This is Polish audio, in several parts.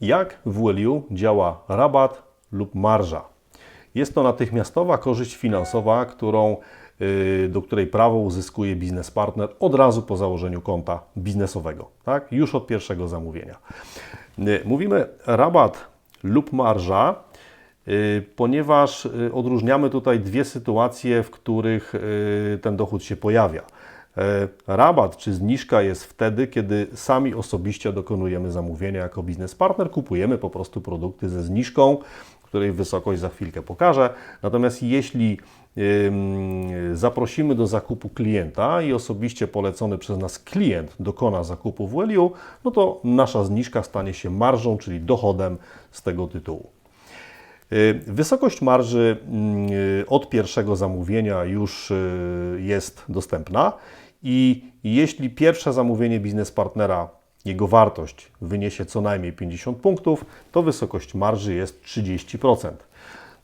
Jak w WLU działa rabat lub marża? Jest to natychmiastowa korzyść finansowa, którą, yy, do której prawo uzyskuje biznes partner od razu po założeniu konta biznesowego, tak? już od pierwszego zamówienia. Yy, Mówimy rabat lub marża, yy, ponieważ odróżniamy tutaj dwie sytuacje, w których ten dochód się pojawia. E, Rabat czy zniżka jest wtedy, kiedy sami osobiście dokonujemy zamówienia jako biznes partner, kupujemy po prostu produkty ze zniżką, której wysokość za chwilkę pokażę. Natomiast jeśli zaprosimy do zakupu klienta i osobiście polecony przez nas klient dokona zakupu w WLU, no to nasza zniżka stanie się marżą, czyli dochodem z tego tytułu. Y, Wysokość marży y, od pierwszego zamówienia już y, jest dostępna i jeśli pierwsze zamówienie biznes partnera, jego wartość wyniesie co najmniej 50 punktów, to wysokość marży jest 30%.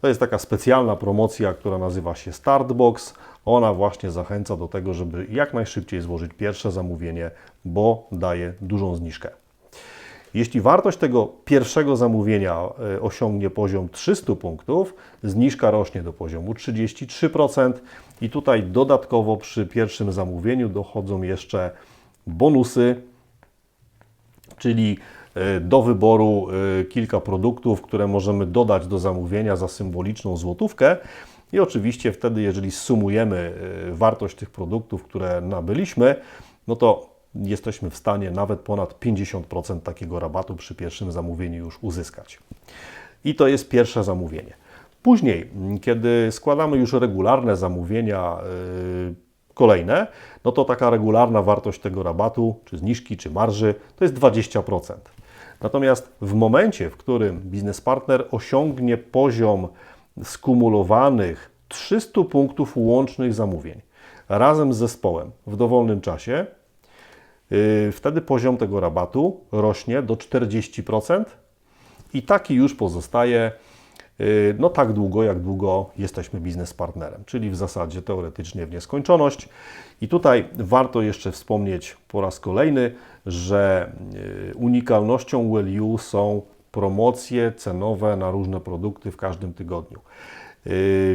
To jest taka specjalna promocja, która nazywa się Startbox. Ona właśnie zachęca do tego, żeby jak najszybciej złożyć pierwsze zamówienie, bo daje dużą zniżkę. Jeśli wartość tego pierwszego zamówienia e, osiągnie poziom 300 punktów, zniżka rośnie do poziomu 33% i tutaj dodatkowo przy pierwszym zamówieniu dochodzą jeszcze bonusy, czyli e, do wyboru e, kilka produktów, które możemy dodać do zamówienia za symboliczną złotówkę. I oczywiście wtedy, jeżeli sumujemy wartość tych produktów, które nabyliśmy, no to jesteśmy w stanie nawet ponad 50% takiego rabatu przy pierwszym zamówieniu już uzyskać. I to jest pierwsze zamówienie. Później, kiedy składamy już regularne zamówienia yy, kolejne, no to taka regularna wartość tego rabatu, czy zniżki, czy marży, to jest 20%. Natomiast w momencie, w którym biznes partner osiągnie poziom skumulowanych 300 punktów łącznych zamówień razem z zespołem w dowolnym czasie, wtedy poziom tego rabatu rośnie do 40% i taki już pozostaje yy, no tak długo, jak długo jesteśmy biznes partnerem, czyli w zasadzie teoretycznie w nieskończoność. I tutaj warto jeszcze wspomnieć po raz kolejny, że yy, unikalnością WellU są promocje cenowe na różne produkty w każdym tygodniu.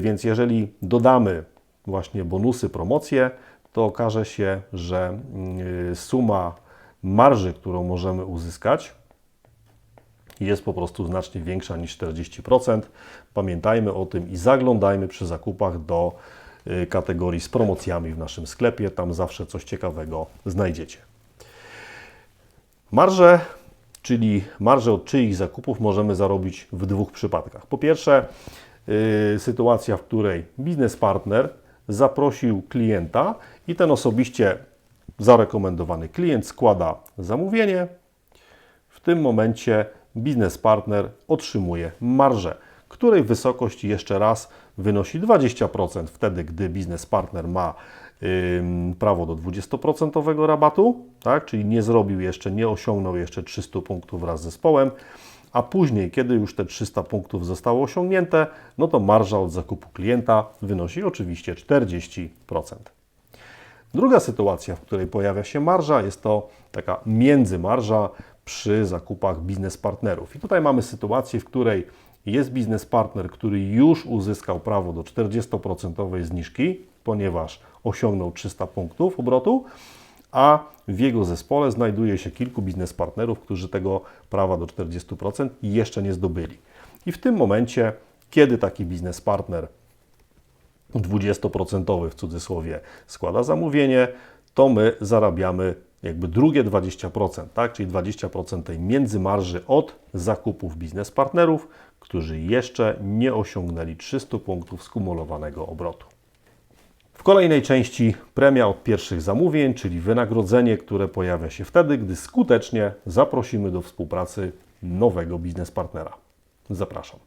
Więc jeżeli dodamy właśnie bonusy, promocje, to okaże się, że y, suma marży, którą możemy uzyskać, jest po prostu znacznie większa niż 40%. Pamiętajmy o tym i zaglądajmy przy zakupach do y, kategorii z promocjami w naszym sklepie. Tam zawsze coś ciekawego znajdziecie. Marże, czyli marże od czyich zakupów możemy zarobić w dwóch przypadkach. Po pierwsze, yy, sytuacja, w której biznes partner zaprosił klienta i ten osobiście zarekomendowany klient składa zamówienie. W tym momencie biznes partner otrzymuje marżę, której wysokość jeszcze raz wynosi 20% wtedy, gdy biznes partner ma prawo do 20% rabatu, tak? czyli nie zrobił jeszcze, nie osiągnął jeszcze 300 punktów wraz z zespołem, a później, kiedy już te 300 punktów zostało osiągnięte, no to marża od zakupu klienta wynosi oczywiście 40%. Druga sytuacja, w której pojawia się marża, jest to taka międzymarża przy zakupach biznes partnerów. I tutaj mamy sytuację, w której jest biznes partner, który już uzyskał prawo do 40% zniżki, ponieważ osiągnął 300 punktów obrotu, a w jego zespole znajduje się kilku biznes partnerów, którzy tego prawa do 40% jeszcze nie zdobyli. I w tym momencie, kiedy taki biznes partner 20% w cudzysłowie składa zamówienie, to my zarabiamy jakby drugie 20%, tak? czyli 20% tej międzymarży od zakupów biznes partnerów, którzy jeszcze nie osiągnęli 300 punktów skumulowanego obrotu. W kolejnej części premia od pierwszych zamówień, czyli wynagrodzenie, które pojawia się wtedy, gdy skutecznie zaprosimy do współpracy nowego biznes partnera. Zapraszam.